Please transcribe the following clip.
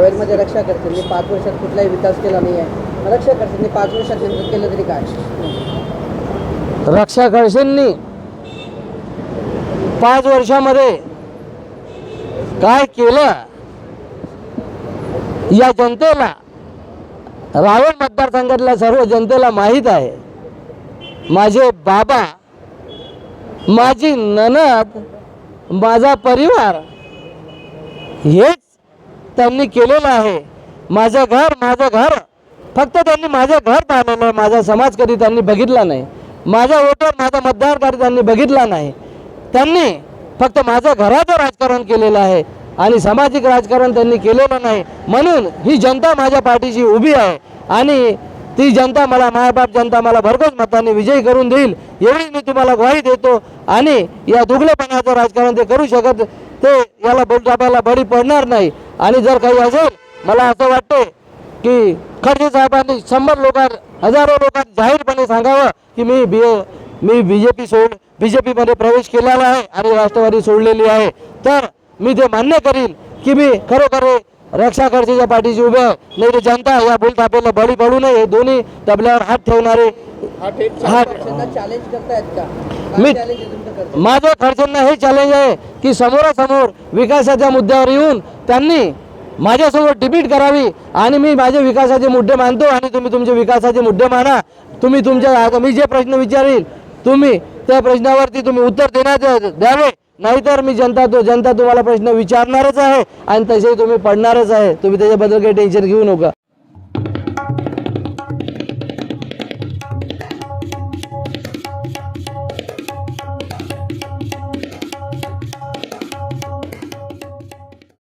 मध्ये रक्षा करते. म्हणजे पाच वर्षात कुठलाही विकास केला नाही आहे. रक्षा करते. म्हणजे पाच वर्षात केलं तरी काय? रक्षा खडसेंनी पाच वर्षामध्ये काय केलं? या जनतेला रावण मतदारसंघातल्या सर्व जनतेला माहीत आहे. माझे बाबा माझी ननद माझा परिवार हेच त्यांनी केलेलं आहे. माझं घर माझं घर. फक्त त्यांनी माझं घर पाहिलेलं आहे माझा समाज कधी त्यांनी बघितला नाही. माझा वोटर माझा मतदार कधी त्यांनी बघितला नाही. त्यांनी फक्त माझं घराचं राजकारण केलेलं आहे आणि सामाजिक राजकारण त्यांनी केलेलं नाही. म्हणून ही जनता माझ्या पाठीशी उभी आहे आणि ती जनता मला मायबाप जनता मला भरघोस मताने विजयी करून देईल एवढी मी तुम्हाला ग्वाही देतो आणि या दुगलेपणाचं राजकारण ते करू शकत ते याला बोलटापाला बळी पडणार नाही. आणि जर काही असेल मला असं वाटते की खडसे साहेबांनी शंभर लोकां हजारो लोकांना जाहीरपणे सांगावं की मी बी मी बी जे पी सोड बी जे पीमध्ये प्रवेश केलेला आहे आणि राष्ट्रवादी सोडलेली आहे. तर मी ते मान्य करीन की मी खरोखर रक्षा खडसेच्या पाठीशी उभे आहे. नाही तर जनता या बोलतापेला बळी पडू नये. हे दोन्ही तबल्यावर हात ठेवणारे हात चॅलेंज करतायत का? मी- माझं खडसेंना हे चॅलेंज आहे की समोरासमोर विकासाच्या मुद्द्यावर येऊन त्यांनी माझ्यासोबत डिबेट करावी आणि मी माझे विकासाचे मुद्दे मानतो आणि तुम्ही तुमचे विकासाचे मुद्दे माना. तुम्ही तुमच्या मी जे प्रश्न विचारील तुम्ही त्या प्रश्नावरती तुम्ही उत्तर देण्यात द्यावे. नाहीतर मी जनता तो जनता तुम्हाला प्रश्न विचारणारच आहे आणि तसे तुम्ही पडणारच आहे. तुम्ही त्याच्याबद्दल काही टेन्शन घेऊ नका.